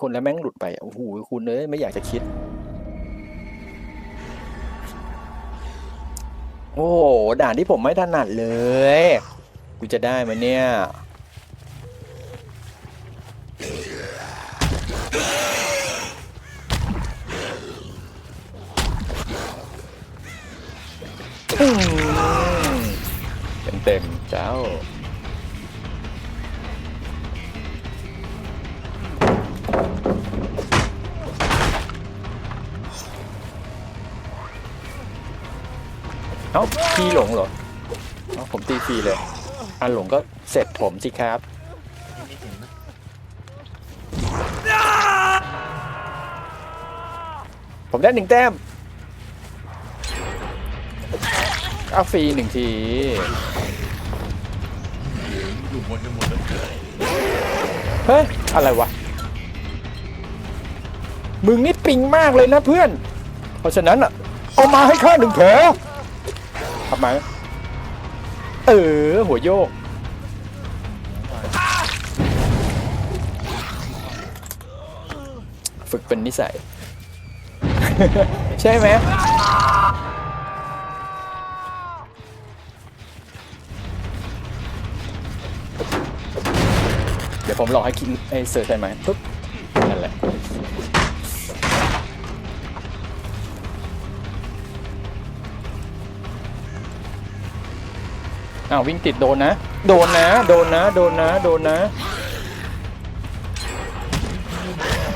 คนแล้วแม่งหลุดไปโอ้โหคุณเอ้ยไม่อยากจะคิด โอ้โหด่านที่ผมไม่ถนัดเลยกูจะได้ไหมเนี่ยเต็มเต็มๆเจ้า เอ้าพี่หลงเหรอเอ้าผมตีฟรีเลยอันหลงก็เสร็จผมสิครับ ไม่เห็นนะผมได้หนึ่งแต้มเอาฟรีหนึ่งที อยู่บนกันหมดเลยเฮ้ย อะไรวะ มึงนี่ปิงมากเลยนะเพื่อน เพราะฉะนั้นอะ เอามาให้ข้าหนึ่งแผล ทำไมเออ หัวโยก ฝึกเป็นนิสัย ใช่ไหมเดี๋ยวผมลองให้คิดให้เสิร์ชใช่ไหมปุ๊บ อ้าววิ่งติดโดนนะ โดนนะ โดนนะ โดนนะ โดนนะ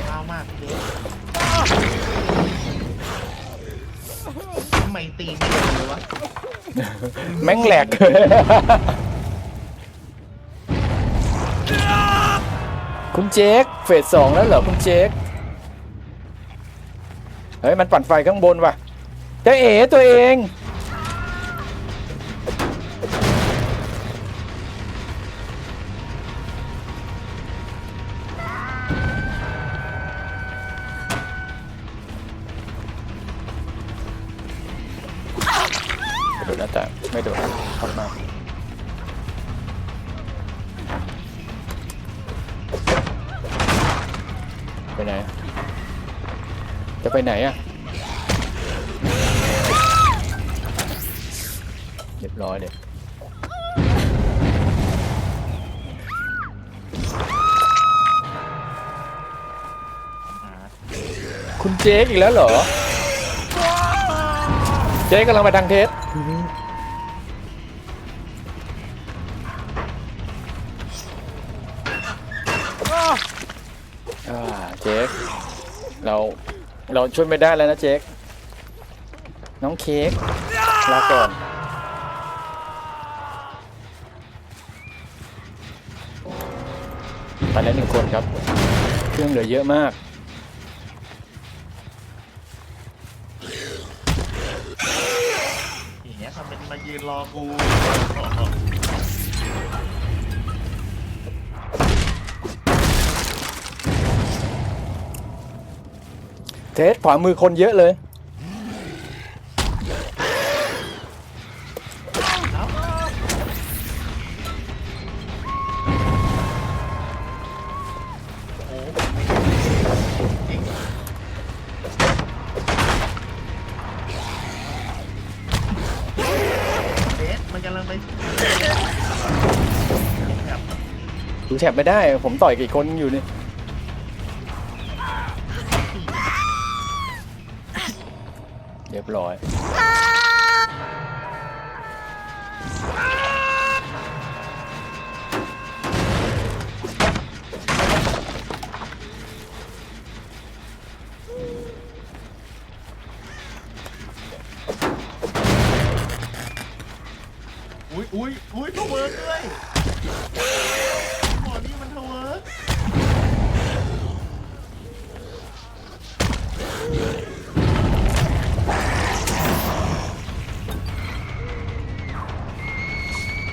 ข้าวมากพี่เดทำไมตีไม่โดนเลยวะแม่งแหลกคุณเจคเฟสสองแล้วเหรอคุณเจคเฮ้ยมันปั่นไฟข้างบนว่ะเจะเอ๋ตัวเอง ไหนอะเรียบร้อยเลยคุณเจ๊กอีกแล้วเหรอ เจ๊กำลังไปทางเทส เราช่วยไม่ได้แล้วนะเจ๊กน้องเค้กลาก่อนไปแล้วหนึ่งคนครับ เครื่องเหลือเยอะมาก อย่างเงี้ยทำเป็นมายืนรอกู สขวามือคนเยอะเลยโอ้จริงเดทมันกำลังไปแบบดูแถบไม่ได้ ผมต่อยกี่คนอยู่นี่ อุ้ยอุ้ยอุ้ยทเวิร์กด้วยหมอนี่มันทเวิร์ก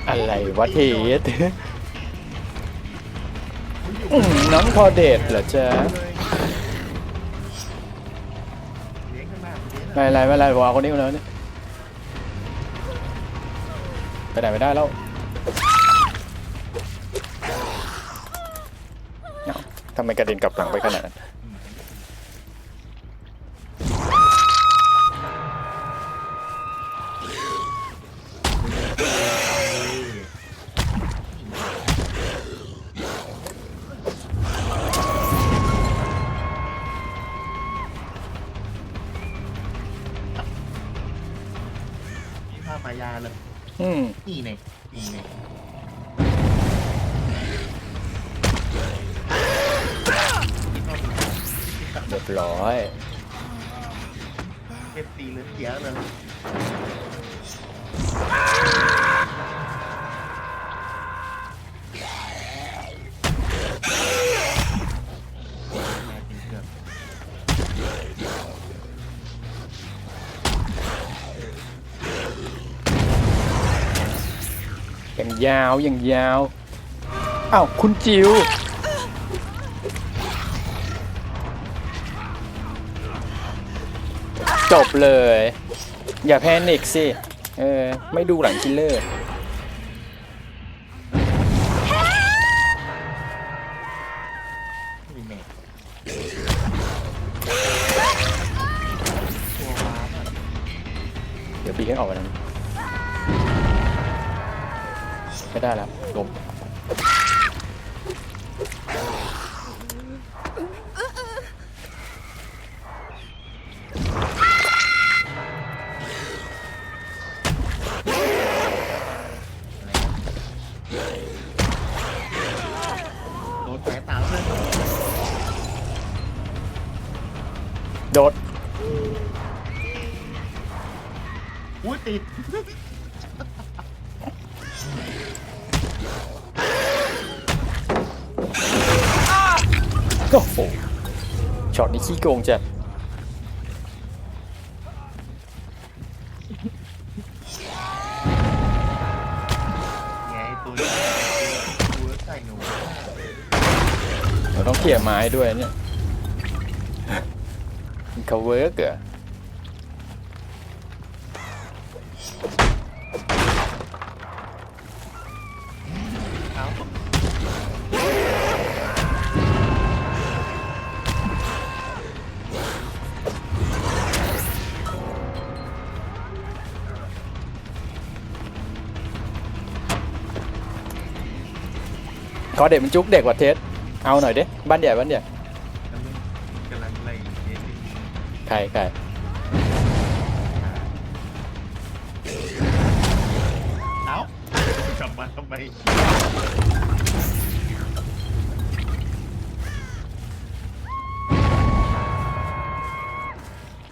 อะไรวะเทสอืมน้องพอเดทเหรอจ๊ะเลยเลี้ยงขึ้นมาเลี้ยงไม่เป็นไรไม่เป็นไรผมเอาคนนี้มาแล้วนี่ ไปไหนไม่ได้แล้วทำไมกระเด็นกลับหลังไปขนาดนั้น นี่เนี่ยนี่เนี่ยเรียบร้อยเป็นตีหรือเสียเลย อย่างยาวอย่างยาวอ้าวคุณจิวจบเลย อย่าแพนิคสิ เออ ไม่ดูหลังคิลเลอร์ โดดอุ้ยติดโอ้โหช็อตนี้ขี้โกงจัดไงตัวนี้ตัวใส่หนู เราต้องเขี่ยร์ไม้ด้วยเนี่ย มันเขาเวิร์กเหรอเอ้า ใครใครเอ้ากลับมาทำไม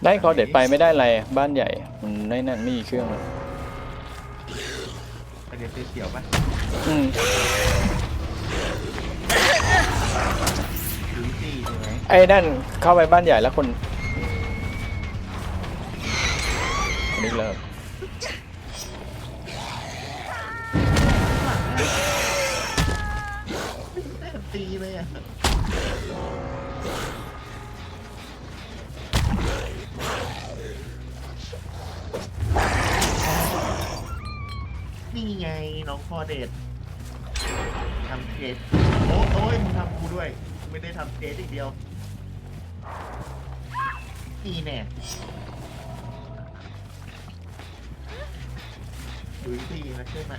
ได้ขอเด็ดไปไม่ได้อะไรบ้านใหญ่มันไม่นั่นไม่มีเครื่องเลยไปเดี๋ยวเสียวปะอืมหรือตีใช่ไหมไอ้นั่นเข้าไปบ้านใหญ่แล้วคน อันนี้เลิกตีเลยอะนี่ไงน้องพอเดททำเทสโอ้โอ้ยมึงทำกูด้วย ไม่ได้ทำเทสอีกเดียวนี่แน่ ดูตีนะใช่ไหม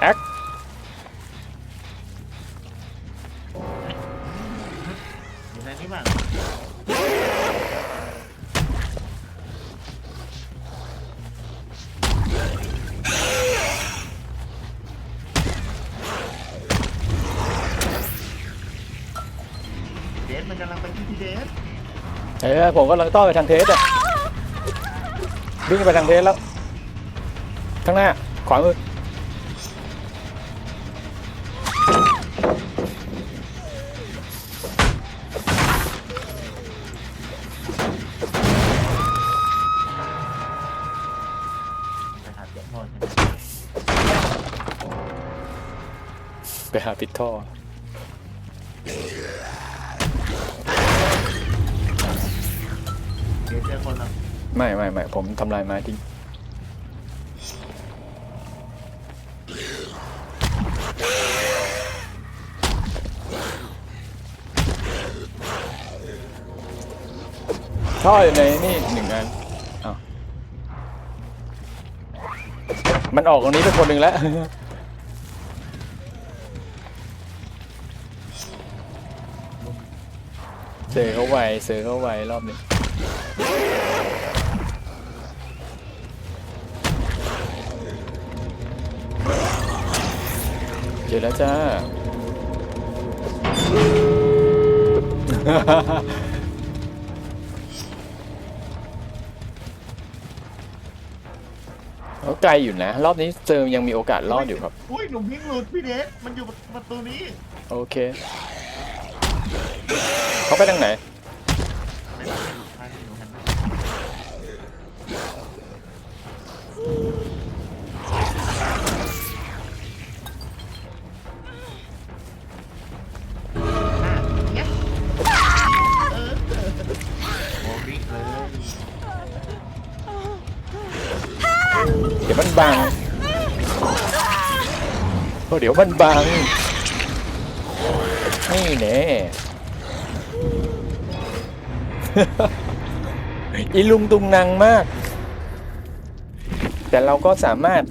แอคอยู่ในนี้บ้างเดสมันกำลังไปที่พี่เดสเออผมกำลังต้อนไปทางเทสอะ วิ่งไปทางเทสแล้ว ข้างหน้า ขวามือไปหาปิดท่อเดสเจอคนแล้ว ไม่ไม่ไม่ผมทำลายไม้ทิ้งท่ออยู่ในนี่หนึ่งอันมันออกตรงนี้ไปคนหนึ่งแล้วเสือเขาไวเสือเขาไวรอบนี้ เจอแล้วจ้า เขาไกลอยู่นะ รอบนี้เจอยังมีโอกาสรอดอยู่ครับ อุ้ยหนุ่มพิงค์หลุดพี่เดชมันอยู่ประตูนี้ โอเค เขาไปทางไหน บังโอ้เดี๋ยวมันบัง นี่แน่อีลุงตุงนางมาก แต่เราก็สามารถ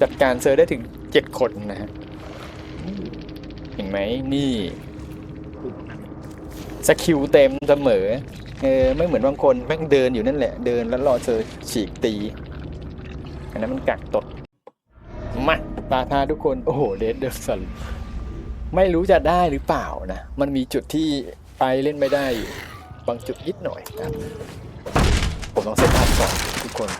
จัดการเซอร์ได้ถึงเจ็ดคนนะฮะ เห็นไหมนี่สกิลเต็มเสมอ เออ ไม่เหมือนบางคนแม่งเดินอยู่นั่นแหละ เดินแล้วรอเจอฉีกตี อันนั้นมันกักตด มาปาทาทุกคน โอ้โหเดดเดอร์สันไม่รู้จะได้หรือเปล่านะ มันมีจุดที่ไปเล่นไม่ได้อยู่บางจุดนิดหน่อยนะครับผมต้องเซตอัพก่อนทุกคน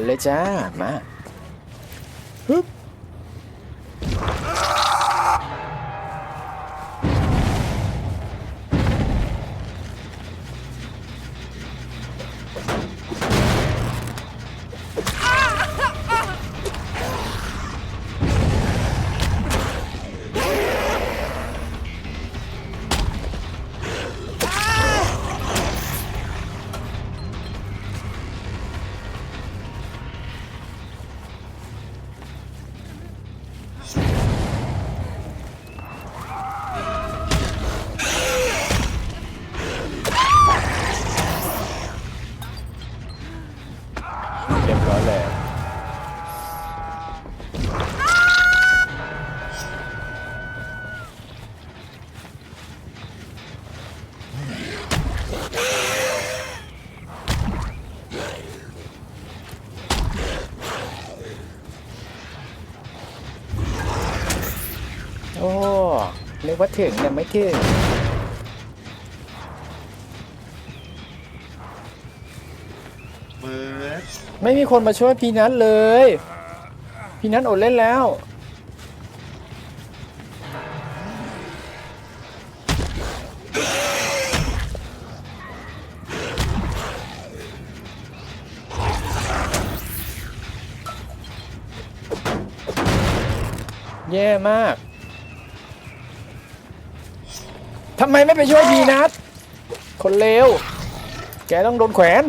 อนเลยจ้า มา โอ้เรียกว่าถึงยังไม่ถึงเบิร์ดไม่มีคนมาช่วยพีนัทเลย พีนัทอดเล่นแล้ว แย่มาก ทำ ไมไม่ไปช่วยพีนัทคนเลวแกต้องโดนแขวน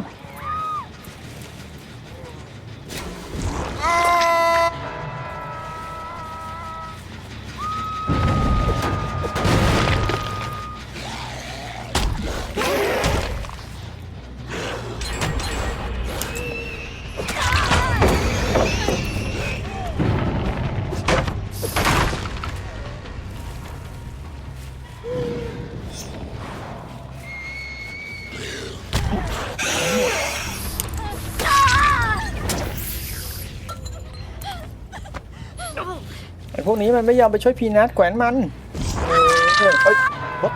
นี้มันไม่ยอมไปช่วยพีนัทแขวนมันเออเอ้ย what?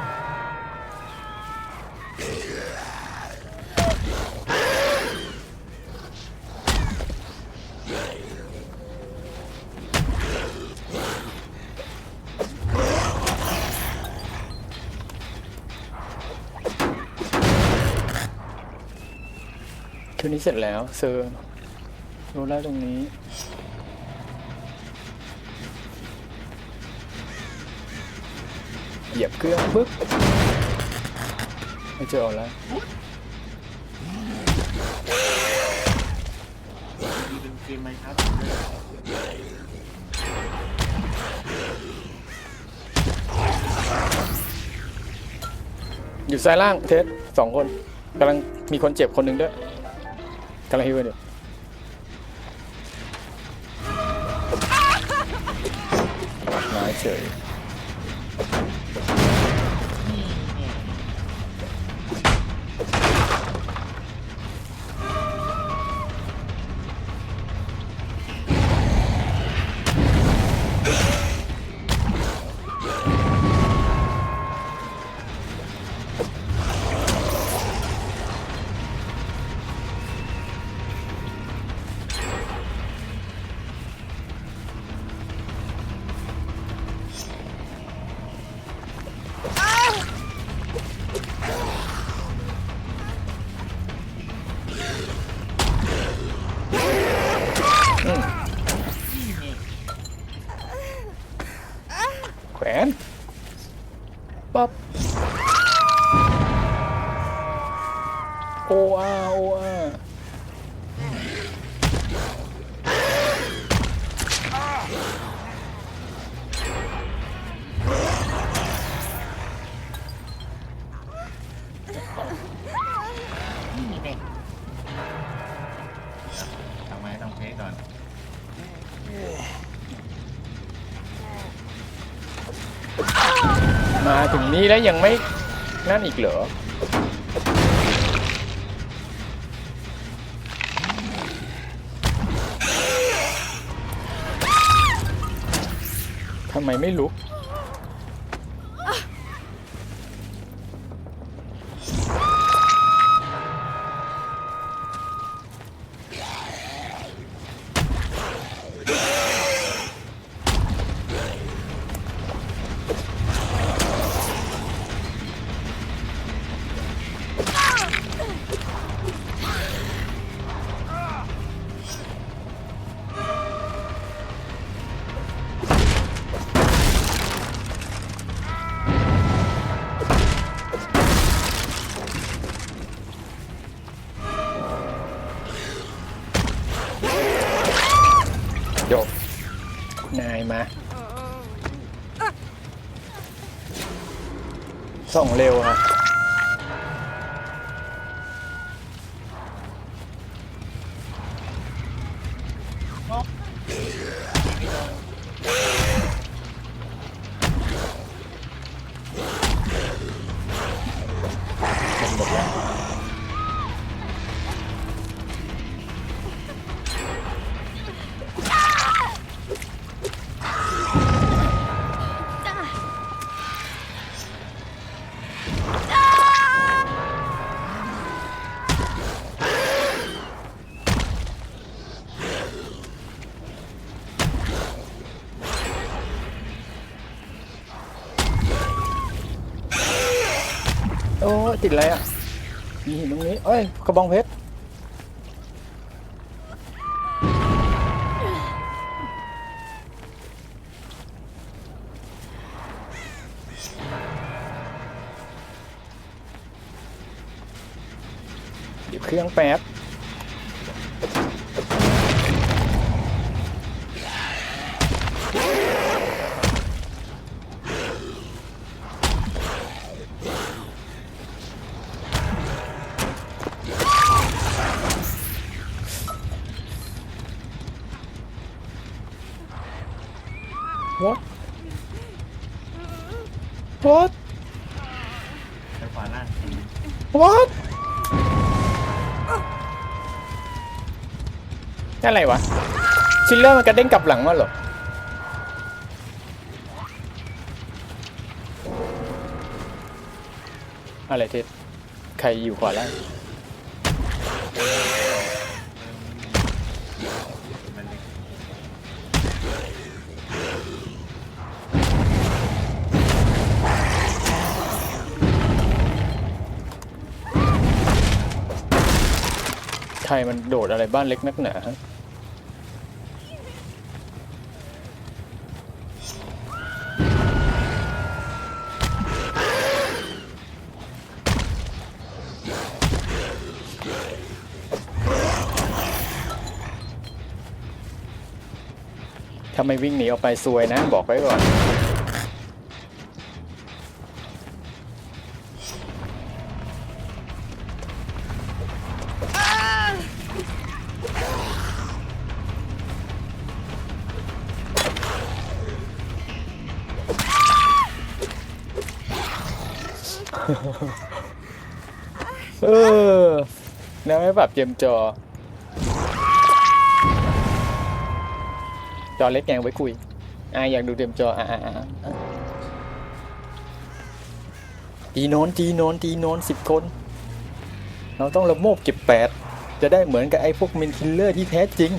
เตัวนี้เสร็จแล้วเซอร์รู้แล้วตรงนี้ เหยียบเครื่องปึ๊บไม่เจอเอาแล้วดูเป็นเกมไหมครับอยู่ซ้ายล่างเทสสองคนกำลังมีคนเจ็บคนหนึ่งด้วยกำลังฮิวกันอยู่มาเฉย วนป๊อบโออาโออา นี้แล้วยังไม่นั่นอีกเหรอทำไมไม่ลุก ส่องเร็วครับ โอ้ยติดอะไรอะมีหินตรงนี้เอ้ยกระบองเพชรเดี๋ยวเครื่องแป๊บ What? ไปขวาล่าง What? อะไรวะชิลเลอร์มันกระเด้งกลับหลังมาเหรอ อะไรทิศใครอยู่ขวาล่าง ใครมันโดดอะไรบ้านเล็กนักหนาฮะถ้าไม่วิ่งหนีออกไปซวยนะ บอกไว้ก่อน ปรับเจมจอ จอเล็กแกงไว้คุยอะอยากดูเต็มจออะอะอะอะตีโนนตีโนนตีโนนสิบคน เราต้องละโมบเก็บแปดจะได้เหมือนกับไอ้พวกเมนคิลเลอร์ที่แท้จริง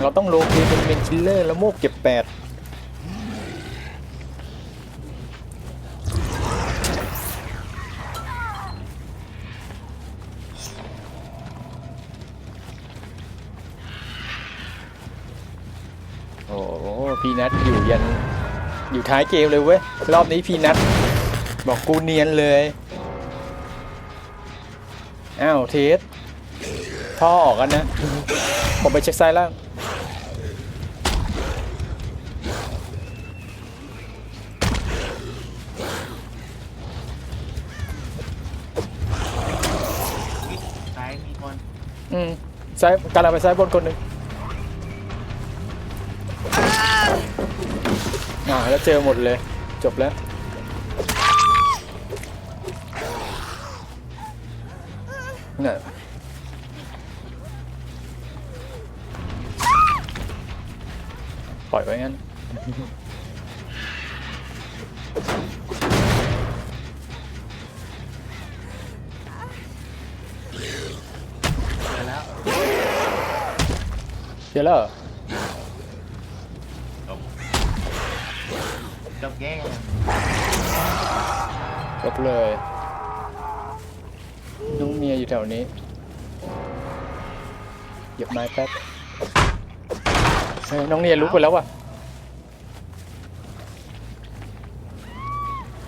เราต้องโลเกเป็นเมนคิลเลอร์ละโมบเก็บแปด ท้ายเกมเลยเว้ย รอบนี้พีนัทบอกกูเนียนเลย อ้าวเทสท่อออกกันนะ ผมไปเช็คซ้ายล่างซ้ายมีคน อืมซ้ายกำลังไปซ้ายบนคนหนึ่งาแล้วเจอหมดเลย จบแล้ว น่ะปล่อยไว้งั้น เจอแล้ว จบแย่จบเลยน้องเมียอยู่แถวนี้เหยียบไม้แป๊บเฮ้ยน้องเนียลุกไปแล้วว่ะ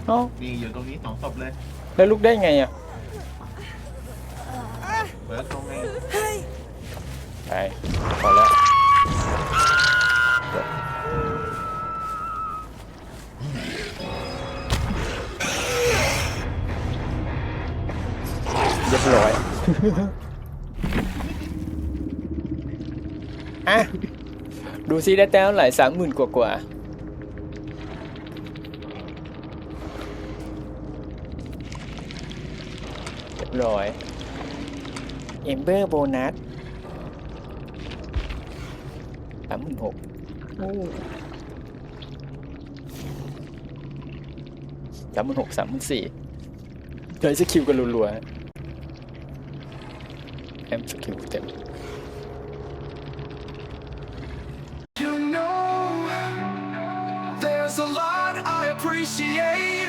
เอ้านี่อยู่ตรงนี้สองศพเลยแล้วลุกได้ไงอะเบิร์ดตรงไงไปพอแล้ว รียบร้อยอะดูซิได้แต้มหลายสามหมื่นกว่ากว่าเรียบร้อยเอมเบอร์โบนัสสามหมื่นหกสามหมื่นหกสามหมื่นสี่เฮ้ยสกิลกันรัวๆ แอมสกิลเต็ม You know, there's a lot I appreciate